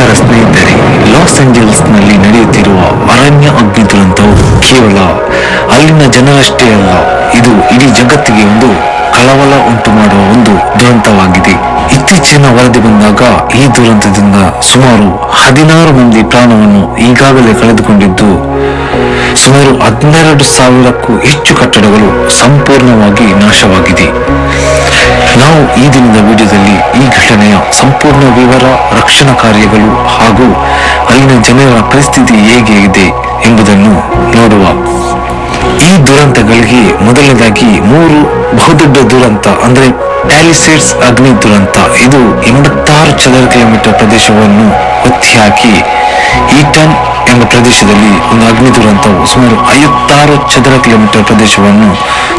ನಮಸ್ಕಾರ ಸ್ನೇಹಿತರೆ. ಲಾಸ್ ಏಂಜಲ್ಸ್ನಲ್ಲಿ ನಡೆಯುತ್ತಿರುವ ಅರಣ್ಯ ಅಗ್ನಿ ದುರಂತವು ಕೇವಲ ಅಲ್ಲಿನ ಜನರಷ್ಟೇ ಅಲ್ಲ, ಇದು ಇಡೀ ಜಗತ್ತಿಗೆ ಒಂದು ಕಳವಳ ಉಂಟು ಮಾಡುವ ಒಂದು ದುರಂತವಾಗಿದೆ. ಇತ್ತೀಚಿನ ವರದಿ ಬಂದಾಗ ಈ ದುರಂತದಿಂದ ಸುಮಾರು ಹದಿನಾರು ಮಂದಿ ಪ್ರಾಣವನ್ನು ಈಗಾಗಲೇ ಕಳೆದುಕೊಂಡಿದ್ದು, ಸುಮಾರು ಹನ್ನೆರಡು ಸಾವಿರಕ್ಕೂ ಹೆಚ್ಚು ಕಟ್ಟಡಗಳು ಸಂಪೂರ್ಣವಾಗಿ ನಾಶವಾಗಿದೆ. ನಾವು ಈ ದಿನದ ವಿಡಿಯೋದಲ್ಲಿ ಈ ಘಟನೆಯ ಸಂಪೂರ್ಣ ವಿವರ, ರಕ್ಷಣಾ ಕಾರ್ಯಗಳು ಹಾಗೂ ಅಲ್ಲಿನ ಜನರ ಪರಿಸ್ಥಿತಿ ಹೇಗೆ ಇದೆ ಎಂಬುದನ್ನು ನೋಡುವ ಈ ದುರಂತಗಳಿಗೆ ಮೊದಲನೇದಾಗಿ ಮೂರು ಬಹುದೊಡ್ಡ ದುರಂತ, ಅಂದ್ರೆ ಪ್ಯಾಲಿಸೇಡ್ಸ್ ಅಗ್ನಿ ದುರಂತ. ಇದು ಎಂಬತ್ತಾರು ಚದರ ಕಿಲೋಮೀಟರ್ ಪ್ರದೇಶವನ್ನು ಹೊತ್ತಿ ಹಾಕಿ ಈಟನ್ ಎಂಬ ಪ್ರದೇಶದಲ್ಲಿ ಒಂದು ಅಗ್ನಿ ದುರಂತವು ಸುಮಾರು ಐವತ್ತಾರು ಚದರ ಕಿಲೋಮೀಟರ್ ಪ್ರದೇಶವನ್ನು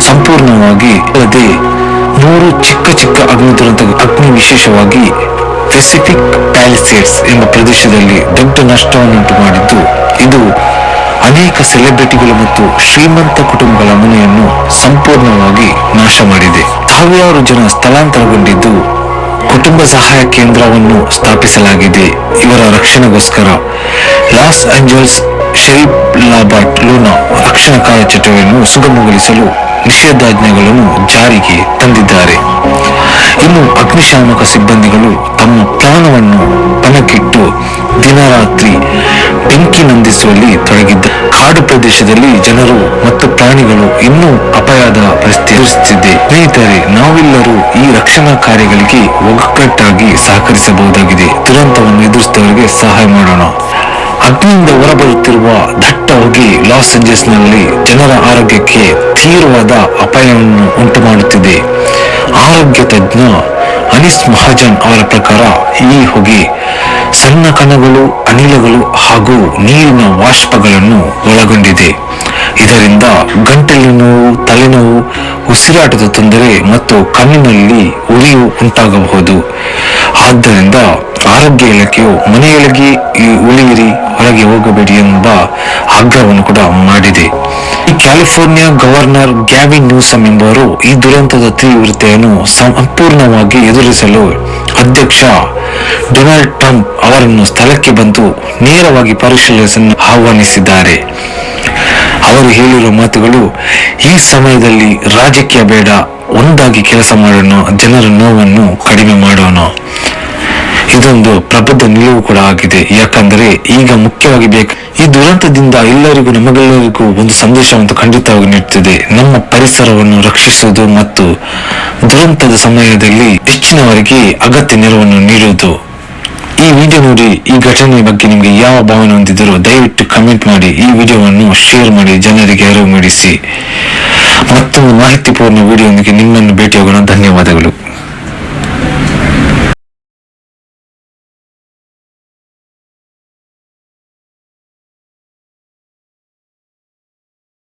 ಸಂಪೂರ್ಣವಾಗಿ ಅಲ್ಲದೆ ಮೂರು ಚಿಕ್ಕ ಚಿಕ್ಕ ಅಗ್ನಿ ಅಗ್ನಿ ವಿಶೇಷವಾಗಿ ಪೆಸಿಫಿಕ್ ಪ್ಯಾಲಿಸೇಡ್ಸ್ ಎಂಬ ಪ್ರದೇಶದಲ್ಲಿ ದೊಡ್ಡ ನಷ್ಟವನ್ನುಂಟು ಮಾಡಿದ್ದು, ಇದು ಅನೇಕ ಸೆಲೆಬ್ರಿಟಿಗಳು ಮತ್ತು ಶ್ರೀಮಂತ ಕುಟುಂಬಗಳ ಮನೆಯನ್ನು ಸಂಪೂರ್ಣವಾಗಿ ನಾಶ ಮಾಡಿದೆ. ಸಾವಿರಾರು ಜನ ಸ್ಥಳಾಂತರಗೊಂಡಿದ್ದು ಕುಟುಂಬ ಸಹಾಯ ಕೇಂದ್ರವನ್ನು ಸ್ಥಾಪಿಸಲಾಗಿದೆ. ಇವರ ರಕ್ಷಣೆಗೋಸ್ಕರ Los Angeles sheriff Robert Luna ರಕ್ಷಣಾ ಕಾರ್ಯಚಟುವಟಿಕೆಯನ್ನು ಸುಗಮಗೊಳಿಸಲು ನಿಷೇಧಾಜ್ಞೆಗಳನ್ನು ಜಾರಿಗೆ ತಂದಿದ್ದಾರೆ. ಇನ್ನು ಅಗ್ನಿಶಾಮಕ ಸಿಬ್ಬಂದಿಗಳು ತಮ್ಮ ಪ್ರಾಣವನ್ನು ಪಣಕ್ಕಿಟ್ಟು ದಿನರಾತ್ರಿ ಬೆಂಕಿ ನಂದಿಸುವಲ್ಲಿ ತೊಡಗಿದ್ದ ಕಾಡು ಪ್ರದೇಶದಲ್ಲಿ ಜನರು ಮತ್ತು ಪ್ರಾಣಿಗಳು ಇನ್ನೂ ಅಪಾಯದ ಪರಿಸ್ಥಿತಿ ಎದುರಿಸುತ್ತಿದೆ ಸ್ನೇಹಿತರೆ, ನಾವೆಲ್ಲರೂ ಈ ರಕ್ಷಣಾ ಕಾರ್ಯಗಳಿಗೆ ಒಗ್ಗಟ್ಟಾಗಿ ಸಹಕರಿಸಬಹುದಾಗಿದೆ. ದುರಂತವನ್ನು ಎದುರಿಸಿದವರಿಗೆ ಸಹಾಯ ಮಾಡೋಣ. ಅಗ್ನಿಯಿಂದ ಹೊರಬರುತ್ತಿರುವ ದಟ್ಟ ಹೊಗೆ ಲಾಸ್ ಏಂಜಲ್ಸ್ನಲ್ಲಿ ಜನರ ಆರೋಗ್ಯಕ್ಕೆ ತೀವ್ರವಾದ ಅಪಾಯವನ್ನು ಉಂಟು ಮಾಡುತ್ತಿದೆ ಆರೋಗ್ಯ ತಜ್ಞ ಅನಿಸ್ ಮಹಾಜನ್ ಅವರ ಪ್ರಕಾರ ಈ ಹೊಗೆ ಸಣ್ಣ ಕಣಗಳು, ಅನಿಲಗಳು ಹಾಗೂ ನೀರಿನ ವಾಷ್ಪಗಳನ್ನು ಒಳಗೊಂಡಿದೆ. ಇದರಿಂದ ಗಂಟಲಿನ ನೋವು, ತಲೆನೋವು, ಉಸಿರಾಟದ ತೊಂದರೆ ಮತ್ತು ಕಣ್ಣಿನಲ್ಲಿ ಉರಿಯು ಉಂಟಾಗಬಹುದು. ಆದ್ದರಿಂದ ಆರೋಗ್ಯ ಇಲಾಖೆಯು ಮನೆಯೊಳಗೆ ಉಳಿಯಿರಿ ಹೊರಗೆ ಹೋಗಬೇಡಿ ಎಂಬ ಆಗ್ರಹವನ್ನು ಕೂಡ ಮಾಡಿದೆ. ಕ್ಯಾಲಿಫೋರ್ನಿಯಾ ಗವರ್ನರ್ ಗ್ಯಾವಿ ನ್ಯೂಸಮ್ ಎಂಬವರು ಈ ದುರಂತದ ತೀವ್ರತೆಯನ್ನು ಸಂಪೂರ್ಣವಾಗಿ ಎದುರಿಸಲು ಅಧ್ಯಕ್ಷ ಡೊನಾಲ್ಡ್ ಟ್ರಂಪ್ ಅವರನ್ನು ಸ್ಥಳಕ್ಕೆ ಬಂದು ನೇರವಾಗಿ ಪರಿಶೀಲಿಸಲು ಆಹ್ವಾನಿಸಿದ್ದಾರೆ. ಅವರು ಹೇಳಿರುವ ಮಾತುಗಳು ಈ ಸಮಯದಲ್ಲಿ ರಾಜಕೀಯ ಬೇಡ ಒಂದಾಗಿ ಕೆಲಸ ಮಾಡೋಣ, ಜನರ ನೋವನ್ನು ಕಡಿಮೆ ಮಾಡೋಣ. ಇದೊಂದು ಪ್ರಬುದ್ಧ ನಿಲುವು ಕೂಡ ಆಗಿದೆ. ಯಾಕಂದರೆ ಈಗ ಮುಖ್ಯವಾಗಿ ಬೇಕು ಈ ದುರಂತದಿಂದ ಎಲ್ಲರಿಗೂ, ನಮಗೆಲ್ಲರಿಗೂ ಒಂದು ಸಂದೇಶವನ್ನು ಖಂಡಿತವಾಗಿ ನೀಡುತ್ತದೆ ನಮ್ಮ ಪರಿಸರವನ್ನು ರಕ್ಷಿಸುವುದು ಮತ್ತು ದುರಂತದ ಸಮಯದಲ್ಲಿ ಹೆಚ್ಚಿನವರಿಗೆ ಅಗತ್ಯ ನೆರವನ್ನು ನೀಡುವುದು. ಈ ವಿಡಿಯೋ ನೋಡಿ, ಈ ಘಟನೆ ಬಗ್ಗೆ ನಿಮಗೆ ಯಾವ ಭಾವನೆ ಹೊಂದಿದ್ದರೂ ದಯವಿಟ್ಟು ಕಮೆಂಟ್ ಮಾಡಿ. ಈ ವಿಡಿಯೋವನ್ನು ಶೇರ್ ಮಾಡಿ, ಜನರಿಗೆ ಅರಿವು ಮೂಡಿಸಿ. ಮತ್ತೊಂದು ಮಾಹಿತಿಪೂರ್ಣ ವಿಡಿಯೋದೊಂದಿಗೆ ನಿಮ್ಮನ್ನು ಭೇಟಿಯಾಗೋಣ. ಧನ್ಯವಾದಗಳು.